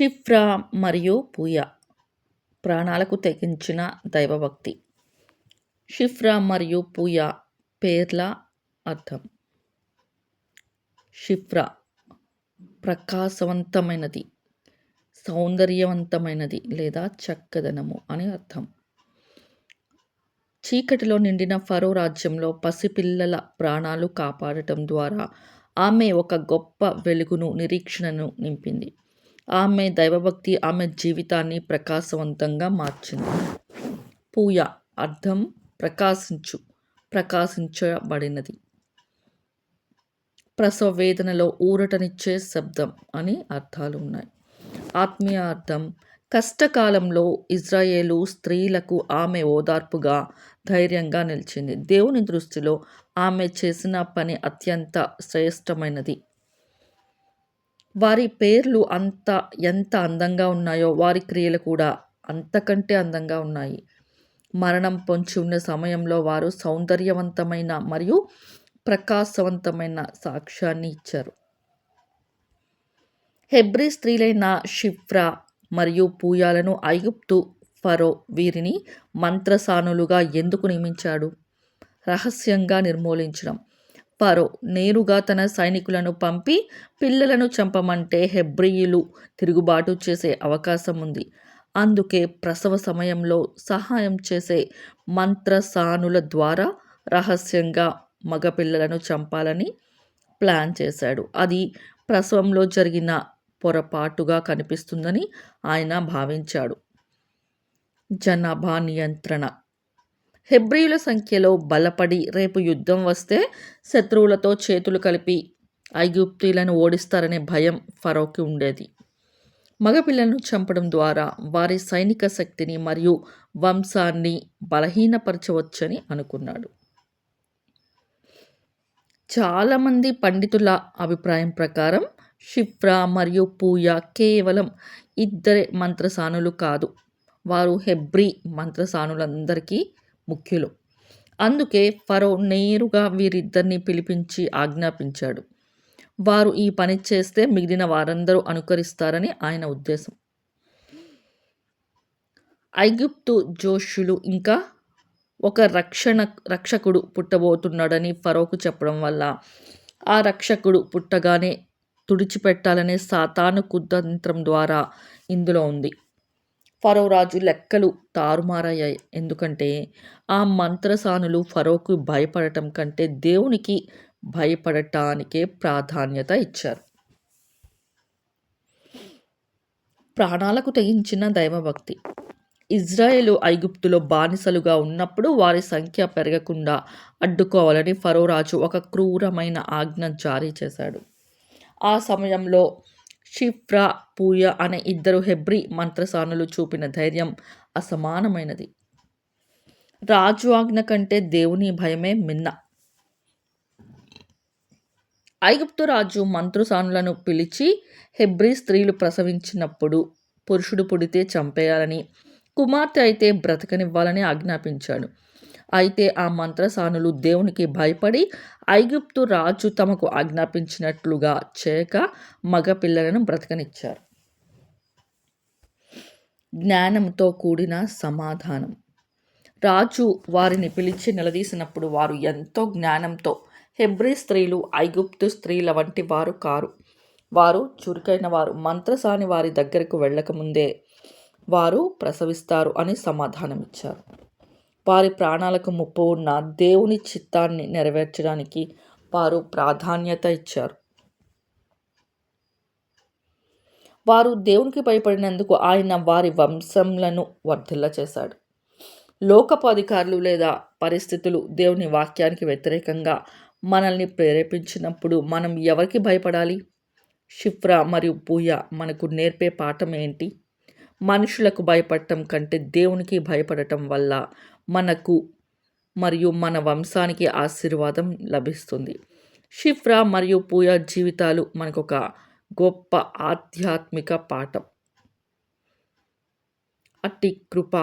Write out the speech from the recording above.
షిఫ్రా మరియు పూయ ప్రాణాలకు తెగించిన దైవభక్తి. షిఫ్రా మరియు పూయ పేర్ల అర్థం. షిఫ్రా ప్రకాశవంతమైనది సౌందర్యవంతమైనది లేదా చక్కదనము అని అర్థం. చీకటిలో నిండిన ఫరో రాజ్యంలో పసిపిల్లల ప్రాణాలు కాపాడటం ద్వారా ఆమె ఒక గొప్ప వెలుగును నిరీక్షణను నింపింది. ఆమె దైవభక్తి ఆమె జీవితాన్ని ప్రకాశవంతంగా మార్చింది. పూయ అర్థం ప్రకాశించు ప్రకాశించబడినది. ప్రసవ వేదనలో ఊరటనిచ్చే శబ్దం అని అర్థాలు ఉన్నాయి. ఆత్మీయ అర్థం కష్టకాలంలో ఇజ్రాయేలు స్త్రీలకు ఆమె ఓదార్పుగా ధైర్యంగా నిలిచింది. దేవుని దృష్టిలో ఆమె చేసిన పని అత్యంత శ్రేష్టమైనది. వారి పేర్లు అంత ఎంత అందంగా ఉన్నాయో వారి క్రియలు కూడా అంతకంటే అందంగా ఉన్నాయి. మరణం పొంచి ఉన్న సమయంలో వారు సౌందర్యవంతమైన మరియు ప్రకాశవంతమైన సాక్ష్యాన్ని ఇచ్చారు. హెబ్రి స్త్రీలైన షిఫ్రా మరియు పూయాలను ఐగుప్తు ఫరో వీరిని మంత్రసానులుగా ఎందుకు నియమించాడు? రహస్యంగా నిర్మూలించడం. ఫరో నేరుగా తన సైనికులను పంపి పిల్లలను చంపమంటే హెబ్రియులు తిరుగుబాటు చేసే అవకాశం ఉంది అందుకే ప్రసవ సమయంలో సహాయం చేసే మంత్రసానుల ద్వారా రహస్యంగా మగపిల్లలను చంపాలని ప్లాన్ చేశాడు. అది ప్రసవంలో జరిగిన పొరపాటుగా కనిపిస్తుందని ఆయన భావించాడు. జనాభా నియంత్రణ హెబ్రియుల సంఖ్యలో బలపడి రేపు యుద్ధం వస్తే శత్రువులతో చేతులు కలిపి ఐగుప్తీలను ఓడిస్తారనే భయం ఫరోకి ఉండేది. మగపిల్లలను చంపడం ద్వారా వారి సైనిక శక్తిని మరియు వంశాన్ని బలహీనపరచవచ్చని అనుకున్నాడు. చాలామంది పండితుల అభిప్రాయం ప్రకారం షిఫ్రా మరియు పూయ కేవలం ఇద్దరే మంత్రసానులు కాదు వారు హెబ్రి మంత్రసానులందరికీ ముఖ్యులు. అందుకే ఫరో నేరుగా వీరిద్దరిని పిలిపించి ఆజ్ఞాపించాడు. వారు ఈ పని చేస్తే మిగిలిన వారందరూ అనుకరిస్తారని ఆయన ఉద్దేశం. ఐగుప్తు జోషులు ఇంకా ఒక రక్షణ రక్షకుడు పుట్టబోతున్నాడని ఫరోకు చెప్పడం వల్ల ఆ రక్షకుడు పుట్టగానే తుడిచిపెట్టాలనే సాతాను కుతంత్రం ద్వారా ఇందులో ఉంది. ఫరో రాజు లెక్కలు తారుమారయ్యాయి. ఎందుకంటే ఆ మంత్రసానులు ఫరోకు భయపడటం కంటే దేవునికి భయపడటానికే ప్రాధాన్యత ఇచ్చారు. ప్రాణాలకు తెగించిన దైవభక్తి. ఇజ్రాయేలు ఐగుప్తులో బానిసలుగా ఉన్నప్పుడు వారి సంఖ్య పెరగకుండా అడ్డుకోవాలని ఫరో రాజు ఒక క్రూరమైన ఆజ్ఞ జారీ చేశాడు. ఆ సమయంలో షిఫ్రా పూయ అనే ఇద్దరు హెబ్రి మంత్రసానులు చూపిన ధైర్యం అసమానమైనది. రాజు ఆజ్ఞ కంటే దేవుని భయమే మిన్న. ఐగుప్తు రాజు మంత్రసానులను పిలిచి హెబ్రి స్త్రీలు ప్రసవించినప్పుడు పురుషుడు పుడితే చంపేయాలని కుమార్తె అయితే బ్రతకనివ్వాలని ఆజ్ఞాపించాడు. అయితే ఆ మంత్రసానులు దేవునికి భయపడి ఐగుప్తు రాజు తమకు ఆజ్ఞాపించినట్లుగా చేయక మగపిల్లలను బ్రతకనిచ్చారు. జ్ఞానంతో కూడిన సమాధానం. రాజు వారిని పిలిచి నిలదీసినప్పుడు వారు ఎంతో జ్ఞానంతో హెబ్రి స్త్రీలు ఐగుప్తు స్త్రీల వంటి వారు కారు. వారు చురుకైన వారు. మంత్రసాని వారి దగ్గరకు వెళ్ళకముందే వారు ప్రసవిస్తారు అని సమాధానమిచ్చారు. వారి ప్రాణాలకు ముప్పు ఉన్న దేవుని చిత్తాన్ని నెరవేర్చడానికి వారు ప్రాధాన్యత ఇచ్చారు. వారు దేవునికి భయపడినందుకు ఆయన వారి వంశంలను వర్ధిల్ల చేశాడు. లోకపు అధికారులు లేదా పరిస్థితులు దేవుని వాక్యానికి వ్యతిరేకంగా మనల్ని ప్రేరేపించినప్పుడు మనం ఎవరికి భయపడాలి? షిఫ్రా మరియు పూయ మనకు నేర్పే పాఠం ఏంటి? మనుషులకు భయపడటం కంటే దేవునికి భయపడటం వల్ల మనకు మరియు మన వంశానికి ఆశీర్వాదం లభిస్తుంది. షిఫ్రా మరియు పూయ జీవితాలు మనకు ఒక గొప్ప ఆధ్యాత్మిక పాఠం. అట్టి కృప